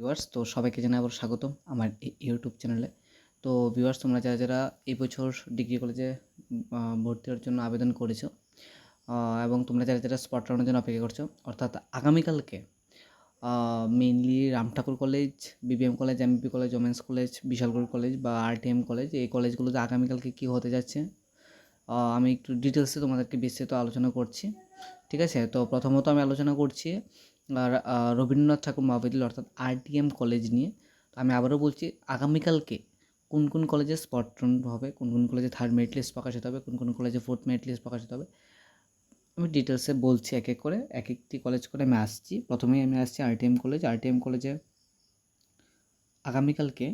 Viewers তো সবাইকে জানাই আবার স্বাগতম আমার ইউটিউব চ্যানেলে তো ভিউয়ার্স তোমরা যারা যারা এই বছর ডিগ্রি কলেজে ভর্তি হওয়ার জন্য আবেদন করেছ এবং তোমরা যারা যারা স্পট রাউন্ডের জন্য অপেক্ষা করছ, অর্থাৎ আগামীকালকে mainly Ram Thakur college BBM college MP college women's college Bishalgarh college বা আরটিএম কলেজ এই কলেজগুলোতে আগামীকালকে কী হতে যাচ্ছে আমি একটু ডিটেলসে তোমাদেরকে বিস্তারিত আলোচনা করছি, ঠিক আছে? তো প্রথমত আমি আলোচনা করছি রবীন্দ্রনাথ ঠাকুর মহাবিদ্যালয় অর্থাৎ আরটিএম কলেজ নিয়ে। তো আমি আবারও বলছি, আগামীকালকে কোন কোন কলেজে স্পট হবে, কোন কোন কলেজে থার্ড মেরিট লিস্ট প্রকাশিত হবে, কোন কোন কলেজে ফোর্থ মেরিট লিস্ট প্রকাশিত হবে, আমি ডিটেলসে বলছি এক এক করে, এক একটি কলেজ করে আমি আসছি। প্রথমেই আমি আসছি আরটিএম কলেজ। আরটিএম কলেজে আগামীকালকে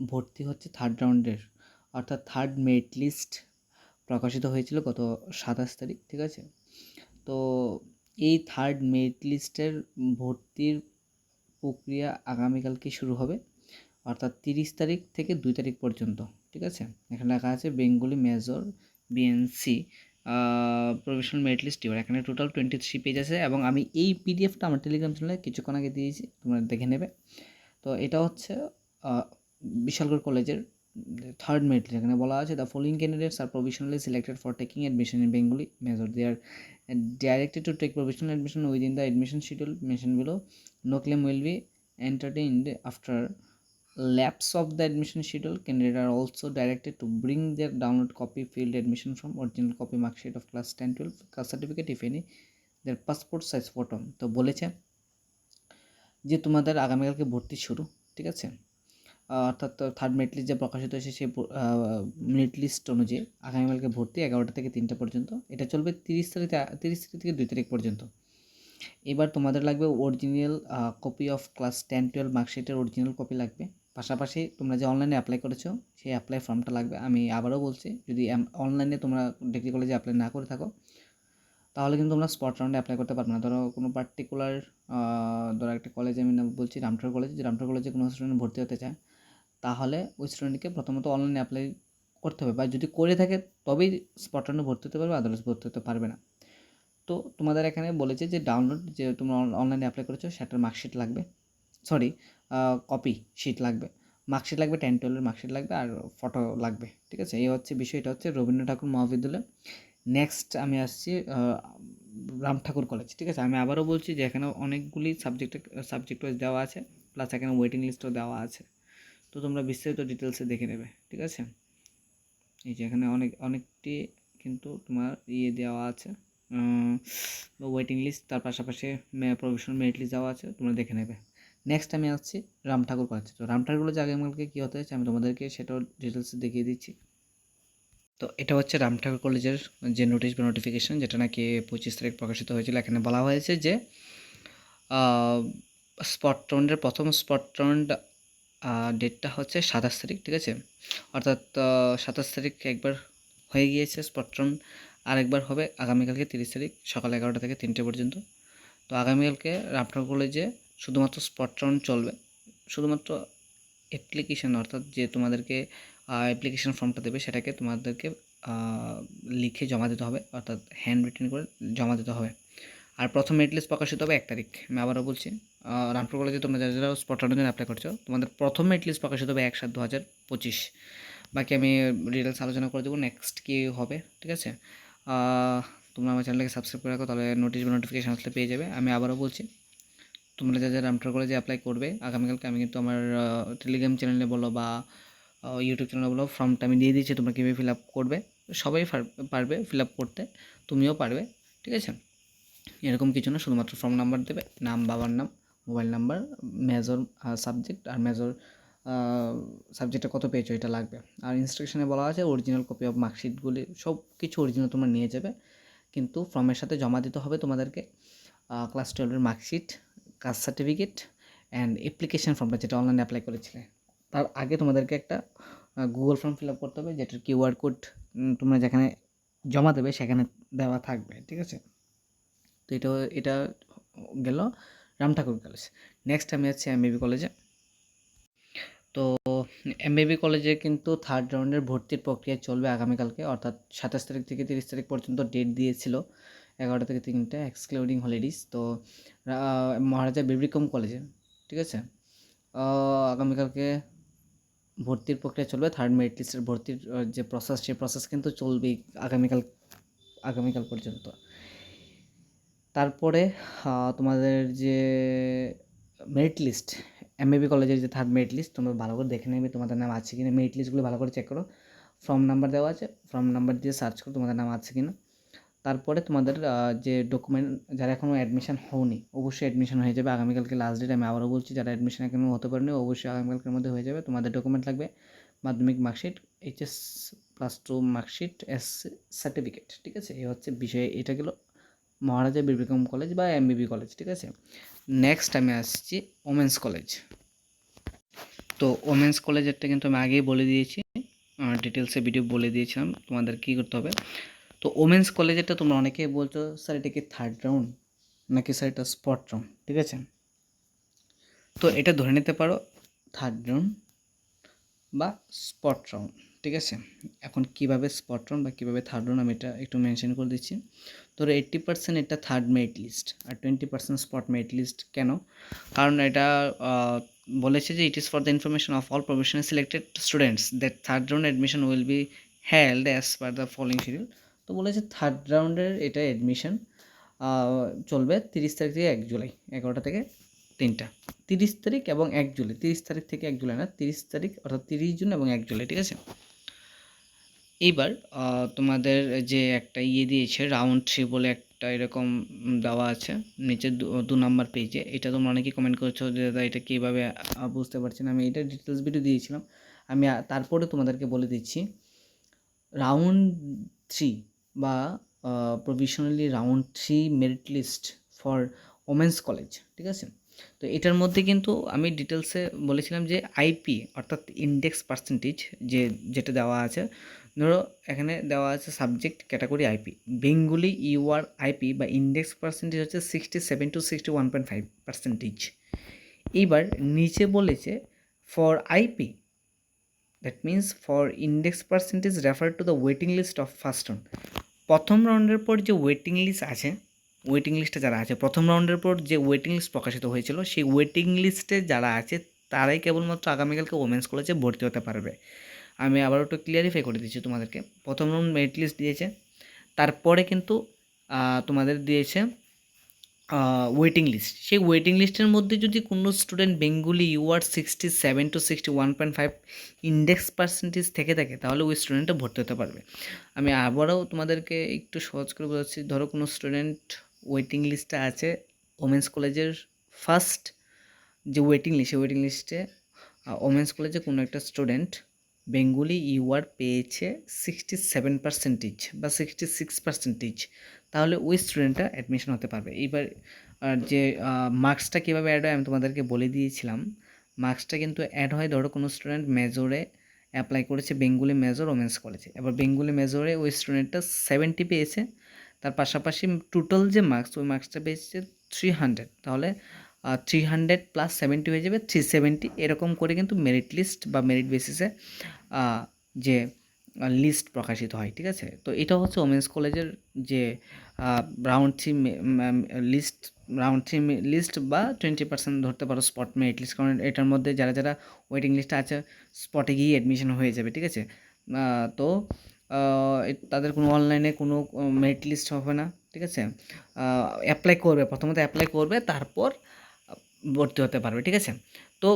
ভর্তি হচ্ছে থার্ড রাউন্ডের অর্থাৎ থার্ড মেরিট লিস্ট প্রকাশিত হয়েছিল গত সাতাশ তারিখ, ঠিক আছে? তো এই থার্ড মেরিট লিস্টের ভর্তির প্রক্রিয়া আগামীকালকে শুরু হবে, অর্থাৎ তিরিশ তারিখ থেকে দুই তারিখ পর্যন্ত, ঠিক আছে? এখানে লেখা আছে Bengali major BNC professional merit list এবার এখানে টোটাল টোয়েন্টি থ্রি পেজ আছে এবং আমি এই পিডিএফটা আমার টেলিগ্রাম চ্যানেলে কিছুক্ষণ আগে দিয়েছি, তোমরা দেখে নেবে। তো এটা হচ্ছে বিশালগড় কলেজের থার্ড মেরিট লিস্ট এখানে বলা আছে the following candidates are provisionally selected for taking admission in Bengali major they are directed to take provisional admission within the admission schedule mentioned below. No claim will be entertained after lapse of the admission schedule. Candidates are also directed to bring their download copy, field admission from original copy mark sheet of class 10 12 class certificate if any, their passport size photo. তো বলেছে যে তোমাদের আগামীকালকে ভর্তি শুরু ঠিক আছে অর্থাৎ থার্ড মেরিট লিস্ট যে প্রকাশিত হয়েছে সেই মেরিট লিস্ট অনুযায়ী আগামীকালকে ভর্তি এগারোটা থেকে তিনটা পর্যন্ত। এটা চলবে তিরিশ তারিখ তিরিশ তারিখ থেকে দুই তারিখ পর্যন্ত। এবার তোমাদের লাগবে original copy of class ten twelve মার্কশিটের original copy লাগবে। পাশাপাশি তোমরা যে অনলাইনে অ্যাপ্লাই করেছ, সেই অ্যাপ্লাই ফর্মটা লাগবে। আমি আবারও বলছি, যদি অনলাইনে তোমরা ডিগ্রি কলেজে অ্যাপ্লাই না করে থাকো, তাহলে কিন্তু তোমরা স্পট রাউন্ডে অ্যাপ্লাই করতে পারবে না। ধরো কোনো পার্টিকুলার ধরো একটা কলেজে আমি বলছি রামঠাকুর কলেজ যে রামঠাকুর কলেজে কোনো স্টুডেন্ট ভর্তি হতে চায় তাহলে ওই স্টুডেন্টকে প্রথমত অনলাইনে অ্যাপ্লাই করতে হবে। বা যদি করে থাকে, তবেই স্পট ভর্তি হতে পারবে আদারওয়াইজ ভর্তি হতে পারবে না। তো তোমাদের এখানে বলেছে যে ডাউনলোড যে তোমরা অনলাইনে অ্যাপ্লাই করেছ, সেটার মার্কশিট লাগবে। সরি কপি শিট লাগবে। মার্কশিট লাগবে টেন টুয়েলভের মার্কশিট লাগবে আর ফটো লাগবে। ঠিক আছে? এই হচ্ছে বিষয় এটা হচ্ছে রবীন্দ্র ঠাকুর মহাবিদ্যালয়। নেক্সট আমি আসছি রাম ঠাকুর কলেজ ঠিক আছে? আমি আবারও বলছি যে এখানে অনেকগুলি সাবজেক্ট সাবজেক্ট ওয়াইজ দেওয়া আছে প্লাস এখানে ওয়েটিং লিস্টও দেওয়া আছে। তো তোমরা বিস্তারিত ডিটেলসে দেখে নেবে, ঠিক আছে? এই যে এখানে অনেক, অনেকটি কিন্তু তোমার ইয়ে দেওয়া আছে ওয়েটিং লিস্ট তার পাশাপাশি প্রফেশনাল মেরিট লিস্ট দেওয়া আছে, তোমরা দেখে নেবে। নেক্সট আমি আসছি রাম ঠাকুর কলেজ। তো রাম ঠাকুর কলেজ আগামীকালকে কী হতে আমি তোমাদেরকে সেটাও ডিটেলসে দেখিয়ে দিচ্ছি। তো এটা হচ্ছে রাম ঠাকুর কলেজের যে নোটিশ বা নোটিফিকেশন যেটা নাকি পঁচিশ তারিখ প্রকাশিত হয়েছিল। এখানে বলা হয়েছে যে স্পট রাউন্ডের প্রথম স্পট রাউন্ড ডেটটা হচ্ছে সাতাশ তারিখ, ঠিক আছে? অর্থাৎ সাতাশ তারিখ একবার হয়ে গিয়েছে স্পট রাউন্ড আরেকবার হবে আগামীকালকে তিরিশ তারিখ, সকাল এগারোটা থেকে তিনটে পর্যন্ত। তো আগামীকালকে রামঠাকুর কলেজে শুধুমাত্র স্পট রাউন্ড চলবে। শুধুমাত্র অ্যাপ্লিকেশন অর্থাৎ যে তোমাদেরকে অ্যাপ্লিকেশান ফর্মটা দেবে, সেটাকে তোমাদেরকে লিখে জমা দিতে হবে, অর্থাৎ হ্যান্ড রিটেন করে জমা দিতে হবে। আর প্রথম মেরিট লিস্ট প্রকাশিত হবে এক তারিখ, আমি আবারও বলছি। রামপুর কলেজে তোমরা যারা যারা স্পট রাউন্ডের জন্য অ্যাপ্লাই করছ, তোমাদের প্রথম মেরিট লিস্ট প্রকাশিত হবে এক সাত দু হাজার পঁচিশ। বাকি আমি ডিটেলস আলোচনা করে দেবো নেক্সট কী হবে, ঠিক আছে? তোমরা আমার চ্যানেলকে সাবস্ক্রাইব করে রাখো, তাহলে নোটিশ বা নোটিফিকেশন আসলে পেয়ে যাবে। আমি আবারও বলছি, তোমরা যা যারা রামঠাকুর কলেজে অ্যাপ্লাই করবে, আগামীকালকে আমি কিন্তু আমার টেলিগ্রাম চ্যানেলে বলো বা ইউটিউব চ্যানেলে বলো ফর্মটা আমি দিয়ে দিচ্ছি, তোমরা কীভাবে ফিল আপ করবে, সবাই পারবে ফিল আপ করতে, তুমিও পারবে, ঠিক আছে? এরকম কিছু না, শুধুমাত্র ফর্ম নাম্বার দেবে, নাম, বাবার নাম মোবাইল নাম্বার মেজর সাবজেক্ট আর মেজর সাবজেক্টে কত পেয়েছ এটা লাগবে। আর ইনস্ট্রাকশনে বলা আছে অরিজিনাল কপি অফ মার্কশিটগুলি সব কিছু অরিজিনাল তোমরা নিয়ে যাবে। কিন্তু ফর্মের সাথে জমা দিতে হবে তোমাদেরকে ক্লাস টুয়েলভের marksheet caste certificate and application ফর্মটা যেটা অনলাইনে অ্যাপ্লাই করেছিলে। তার আগে তোমাদেরকে একটা গুগল ফর্ম ফিল আপ করতে হবে, যেটার কিউআর কোড তোমরা যেখানে জমা দেবে সেখানে দেওয়া থাকবে, ঠিক আছে? তো এটা এটা গেল। রাম ঠাকুর কলেজ নেক্সট আমি আছি এমবিবি কলেজে তো এম এমবিবি কলেজে কিন্তু থার্ড রাউন্ডের ভর্তির প্রক্রিয়া চলবে আগামীকালকে, অর্থাৎ সাতাশ তারিখ থেকে তিরিশ তারিখ পর্যন্ত ডেট দিয়েছিল এগারোটা থেকে তিনটে এক্সক্লুডিং হলিডেজ তো মহারাজা বিবিক্রম কলেজে ঠিক আছে? আগামীকালকে ভর্তির প্রক্রিয়া চলবে থার্ড মেরিট লিস্টের ভর্তির যে প্রসেস সেই প্রসেস কিন্তু চলবেই আগামীকাল আগামীকাল পর্যন্ত। তারপরে তোমাদের যে মেরিট লিস্ট এমএবি কলেজের যে থার্ড মেরিট লিস্ট তোমরা ভালো করে দেখে নেবে তোমাদের নাম আছে কি না মেরিট লিস্টগুলো ভালো করে চেক করো। ফর্ম নাম্বার দেওয়া আছে ফর্ম নাম্বার দিয়ে সার্চ করো তোমাদের নাম আছে কি না তারপরে তোমাদের যে ডকুমেন্ট যারা এখনও অ্যাডমিশন হওনি, অবশ্যই অ্যাডমিশন হয়ে যাবে। আগামীকালকে লাস্ট ডেট আমি আবারও বলছি, যারা অ্যাডমিশন এখনও হতে পারেনি, অবশ্যই আগামীকালকের মধ্যে হয়ে যাবে। তোমাদের ডকুমেন্ট লাগবে মাধ্যমিক marksheet HS plus two marksheet S certificate ঠিক আছে? এই হচ্ছে বিষয়, এটা গেলো মহারাজা বিবেকম কলেজ বা এমবিবি কলেজ, ঠিক আছে? নেক্সট আমি আসছি ওমেন্স কলেজ তো ওমেন্স কলেজেরটা কিন্তু আমি আগেই বলে দিয়েছি ডিটেলসে ভিডিও বলে দিয়েছিলাম, তোমাদের কী করতে হবে? তো ওমেন্স কলেজেরটা তোমরা অনেকেই বলছো, স্যার, এটা কি থার্ড রাউন্ড নাকি স্যার, এটা স্পট রাউন্ড ঠিক আছে? তো এটা ধরে নিতে পারো থার্ড রাউন্ড বা স্পট রাউন্ড ঠিক আছে? এখন কীভাবে স্পট রাউন্ড বা কীভাবে থার্ড রাউন্ড আমি এটা একটু মেনশন করে দিচ্ছি। ধরো এইট্টি পার্সেন্ট এটা থার্ড মেরিট লিস্ট আর twenty percent spot merit list কেন? কারণ এটা বলেছে যে it is for the information of all professional selected students that third round admission will be held as per the following schedule তো বলেছে third রাউন্ডের এটা admission চলবে তিরিশ তারিখ থেকে এক জুলাই, এগারোটা থেকে তিনটা। তিরিশ তারিখ এবং এক জুলাই, তিরিশ তারিখ থেকে এক জুলাই না, তিরিশ তারিখ অর্থাৎ তিরিশ জুন এবং এক জুলাই, ঠিক আছে? এইবার আহ, তোমাদের যে একটা ইয়ে দিয়েছে রাউন্ড থ্রি বলে একটা এরকম দেওয়া আছে নিচে দু- দু নাম্বার পেজে এটা তোমরা অনেকেই কমেন্ট করছ যে দাদা এটা কীভাবে বুঝতে পারছি না। আমি এটা ডিটেলস ভিডিও দিয়েছিলাম। আমি তারপরে তোমাদেরকে বলে দিচ্ছি রাউন্ড থ্রি বা provisionally round three merit list for women's college ঠিক আছে? তো এটার মধ্যে কিন্তু আমি ডিটেলসে বলেছিলাম যে আইপি অর্থাৎ ইন্ডেক্স পার্সেন্টেজ যে যেটা দেওয়া আছে ধরো, এখানে দেওয়া আছে subject category IP Bengali UR IP বা ইন্ডেক্স পার্সেন্টেজ হচ্ছে sixty seven two sixty one point five percentage এইবার নিচে বলেছে for IP that means for index percentage refer to the waiting list of first round প্রথম রাউন্ডের পর যে waiting list আছে ওয়েটিং লিস্টে যারা আছে, প্রথম রাউন্ডের পর যে ওয়েটিং লিস্ট প্রকাশিত হয়েছিল, সেই ওয়েটিং লিস্টে যারা আছে, তারাই কেবলমাত্র আগামীকালকে ওমেন্স কলেজে ভর্তি হতে পারবে। আমি আবার একটু ক্লিয়ারিফাই করে দিচ্ছি তোমাদেরকে। প্রথম রাউন্ড মেরিট লিস্ট দিয়েছে, তারপরে কিন্তু তোমাদের দিয়েছে ওয়েটিং লিস্ট সেই ওয়েটিং লিস্টের মধ্যে যদি কোনো student Bengali UR sixty seven two sixty one point five index percentage থেকে থাকে, তাহলে ওই স্টুডেন্টটা ভর্তি হতে পারবে। আমি আবারও তোমাদেরকে একটু সহজ করে বোঝাচ্ছি, ধরো কোনো স্টুডেন্ট ওয়েটিং লিস্টে আছে ওমেন্স কলেজের ফার্স্ট যে ওয়েটিং লিস্ট সেই ওয়েটিং লিস্টে ওমেন্স কলেজে কোনো একটা স্টুডেন্ট বেঙ্গলি ইউআর পেয়েছে সিক্সটি সেভেন পার্সেন্টেজ বা সিক্সটি সিক্স পার্সেন্টেজ তাহলে ওই স্টুডেন্টটা অ্যাডমিশন হতে পারবে। এইবার আর যে মার্কসটা কীভাবে অ্যাড হয় আমি তোমাদেরকে বলে দিয়েছিলাম। মার্কসটা কিন্তু অ্যাড হয়, ধরো কোনো স্টুডেন্ট মেজরে অ্যাপ্লাই করেছে বেঙ্গলি মেজর ওমেন্স কলেজে এবার বেঙ্গলি মেজরে ওই স্টুডেন্টটা সেভেন্টি পেয়েছে। তার পাশাপাশি টোটাল যে মার্কস ওই মার্কসটা পেয়েছে থ্রি হান্ড্রেড তাহলে থ্রি হান্ড্রেড প্লাস সেভেন্টি হয়ে যাবে থ্রি সেভেন্টি এরকম করে কিন্তু মেরিট লিস্ট বা মেরিট বেসিসে যে লিস্ট প্রকাশিত হয়, ঠিক আছে? তো এটা হচ্ছে ওমেন্স কলেজের যে round three list round three list বা টোয়েন্টি পার্সেন্ট ধরতে পারো স্পট মেরিট লিস্ট কারণ এটার মধ্যে যারা যারা ওয়েটিং লিস্টে আছে স্পটে গিয়ে অ্যাডমিশন হয়ে যাবে, ঠিক আছে? তো তাদের কোনো অনলাইনে কোনো মেরিট লিস্ট হবে না, ঠিক আছে? অ্যাপ্লাই করবে, প্রথমত অ্যাপ্লাই করবে, তারপর ভর্তি হতে পারবে, ঠিক আছে? তো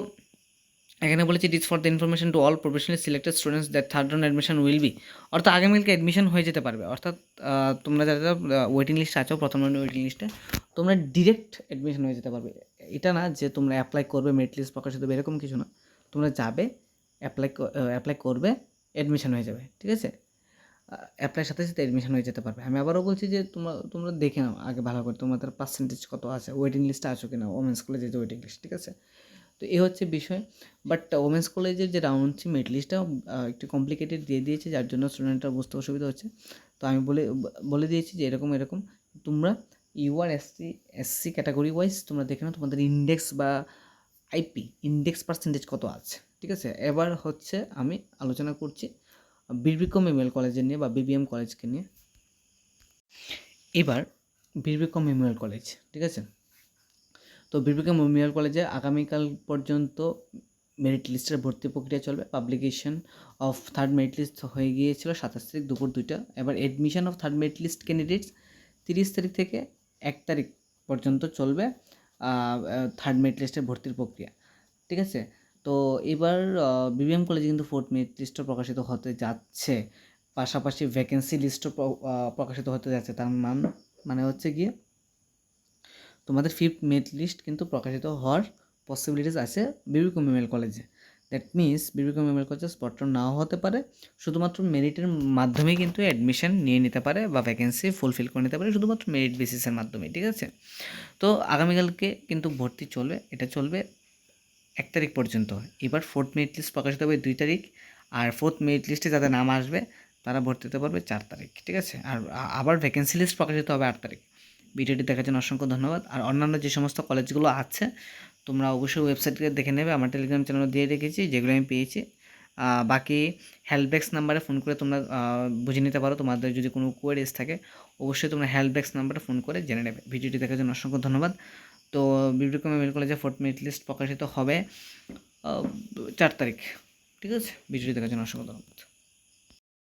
এখানে বলেছি it for the information to all professionally selected students that third round admission will be অর্থাৎ আগামীকালকে অ্যাডমিশন হয়ে যেতে পারবে। অর্থাৎ তোমরা যারা ওয়েটিং লিস্টে আছো, প্রথম রাউন্ড ওয়েটিং লিস্টে তোমরা ডিরেক্ট অ্যাডমিশন হয়ে যেতে পারবে। এটা না যে তোমরা অ্যাপ্লাই করবে মেরিট লিস্ট প্রকাশিত এরকম কিছু না। তোমরা যাবে অ্যাপ্লাই অ্যাপ্লাই করবে অ্যাডমিশন হয়ে যাবে, ঠিক আছে? অ্যাপ্লাইয়ের সাথে সাথে অ্যাডমিশন হয়ে যেতে পারবে। আমি আবারও বলছি যে তোমরা তোমরা দেখে নাও আগে ভালো করে তোমাদের পার্সেন্টেজ কত আছে ওয়েটিং লিস্টে আছো কিনা ওমেন্স কলেজের যে ওয়েটিং লিস্ট ঠিক আছে? তো এই হচ্ছে বিষয়। বাট ওমেন্স কলেজের যে রাউন্ড থ্রি মেরিট লিস্টটা একটু কমপ্লিকেটেড দিয়ে দিয়েছে, যার জন্য স্টুডেন্টরা বুঝতে অসুবিধা হচ্ছে। তো আমি বলে বলে দিয়েছি যে এরকম এরকম। তোমরা U UR SC SC category wise তোমরা দেখে নাও তোমাদের ইন্ডেক্স বা আইপি ইন্ডেক্স পার্সেন্টেজ কত আছে, ঠিক আছে? এবার হচ্ছে আমি আলোচনা করছি বীরবিক্রম মেমোরিয়াল কলেজের নিয়ে বা বিবিএম কলেজকে নিয়ে। এবার বীরবিক্রম মেমোরিয়াল কলেজ, ঠিক আছে? তো বিবেকা মেমোরিয়াল কলেজে আগামীকাল পর্যন্ত মেরিট লিস্টের ভর্তি প্রক্রিয়া চলবে। Publication of third merit list হয়ে গিয়েছিল সাতাশ তারিখ দুপুর দুইটা। এবার admission of third merit list candidates তিরিশ তারিখ থেকে এক তারিখ পর্যন্ত চলবে থার্ড মেরিট লিস্টের ভর্তির প্রক্রিয়া। ঠিক আছে? তো এবার বিবিএম কলেজে কিন্তু ফোর্থ মেরিট লিস্টও প্রকাশিত হতে যাচ্ছে। পাশাপাশি ভ্যাকেন্সি লিস্টও প্রকাশিত হতে যাচ্ছে। তার মান মানে হচ্ছে গিয়ে তোমাদের ফিফথ মেরিট লিস্ট কিন্তু প্রকাশিত হওয়ার পসিবিলিটিস আছে বিবিকম এমএল কলেজে দ্যাট মিনস বিবিকম এমএল কলেজে স্পট নাও হতে পারে। শুধুমাত্র মেরিটের মাধ্যমেই কিন্তু অ্যাডমিশন নিয়ে নিতে পারে বা ভ্যাকেন্সি ফুলফিল করে নিতে পারে শুধুমাত্র মেরিট বেসিসের মাধ্যমে ঠিক আছে? তো আগামীকালকে কিন্তু ভর্তি চলবে, এটা চলবে এক তারিখ পর্যন্ত। এবার ফোর্থ মেরিট লিস্ট প্রকাশিত হবে দুই তারিখ, আর ফোর্থ মেরিট লিস্টে যাদের নাম আসবে, তারা ভর্তি হতে পারবে চার তারিখ, ঠিক আছে? আর আবার ভ্যাকেন্সি লিস্ট প্রকাশিত হবে আট তারিখ। ভিডিওটি দেখার জন্য অসংখ্য ধন্যবাদ। আর অন্যান্য যে সমস্ত কলেজগুলো আছে, তোমরা অবশ্যই ওয়েবসাইটে দেখে নেবে। আমার টেলিগ্রাম চ্যানেলে দিয়ে রেখেছি, যেগুলো আমি পেয়েছি। বাকি হেল্পডেস্ক নাম্বারে ফোন করে তোমরা বুঝে নিতে পারো। তোমাদের যদি কোনো কোয়ারিজ থাকে, অবশ্যই তোমরা হেল্পডেস্ক নাম্বারে ফোন করে জেনে নেবে। ভিডিওটি দেখার জন্য অসংখ্য ধন্যবাদ। তো বিবিকম মেডিকেল কলেজে ফোর্থ মেরিট লিস্ট প্রকাশিত হবে চার তারিখ। ঠিক আছে? ভিডিওটি দেখার জন্য অসংখ্য ধন্যবাদ।